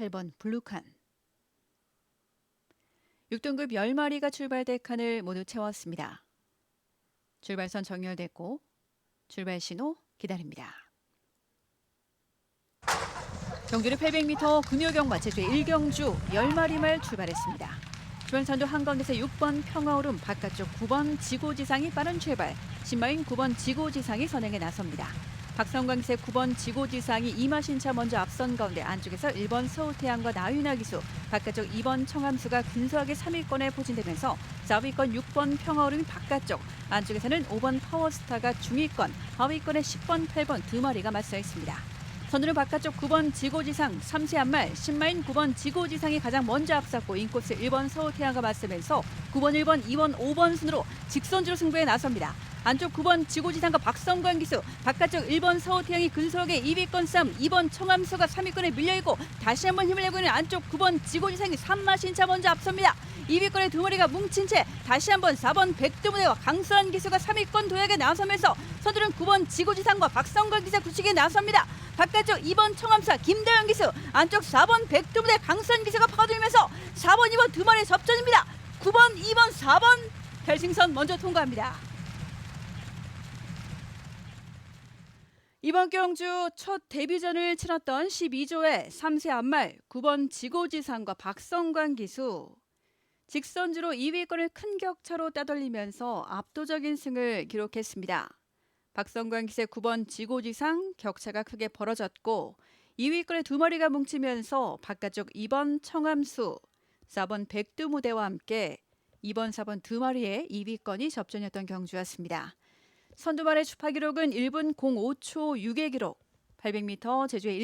8번 블루칸. 6등급 10마리가 출발대 칸을 모두 채웠습니다. 출발선 정렬됐고 출발 신호 기다립니다. 경주를 800m 금요경 제주의 1경주 10마리 말 출발했습니다. 주변선도 한가운데서 6번 평화오름 바깥쪽 9번 지고지상이 빠른 출발 10마인 9번 지고지상이 선행에 나섭니다. 박성광세 9번 지고지상이 이마신차 먼저 앞선 가운데 안쪽에서 1번 서울태양과 나윤아 기수 바깥쪽 2번 청함수가 근소하게 3위권에 포진되면서 4위권 6번 평화오름이 바깥쪽 안쪽에서는 5번 파워스타가 중위권 하위권에 10번 8번 두 마리가 맞서 있습니다. 선두는 바깥쪽 9번 지고지상 3세 한말 10마인 9번 지고지상이 가장 먼저 앞섰고 인코스 1번 서울태양과 맞서면서 9번 1번 2번 5번 순으로 직선주로 승부에 나섭니다. 안쪽 9번 지고지상과 박성관 기수 바깥쪽 1번 서울태양이 근소하게 2위권 싸움 2번 청암수가 3위권에 밀려있고 다시 한번 힘을 내고 있는 안쪽 9번 지고지상이 3마신차 먼저 앞섭니다. 2위권의 두 마리가 뭉친 채 다시 한번 4번 백두무대와 강수환 기수가 3위권 도약에 나서면서 선두는 9번 지고지상과 박성관 기사 굳히게 나섭니다. 바깥쪽 2번 청암사 김다영 기수 안쪽 4번 백두무대 강수환 기수가 파고들면서 4번 2번 두 마리 접전입니다. 9번 2번 4번 결승선 먼저 통과합니다. 이번 경주 첫 데뷔전을 치렀던 12조의 3세 안말 9번 지고지상과 박성관 기수 직선주로 2위권을 큰 격차로 따돌리면서 압도적인 승을 기록했습니다. 박성관 기세 9번 지고지상 격차가 크게 벌어졌고 2위권의 두 마리가 뭉치면서 바깥쪽 2번 청암수, 4번 백두무대와 함께 2번, 4번 두 마리의 2위권이 접전이었던 경주였습니다. 선두말의 주파 기록은 1분 05초 6의 기록, 800m 제주의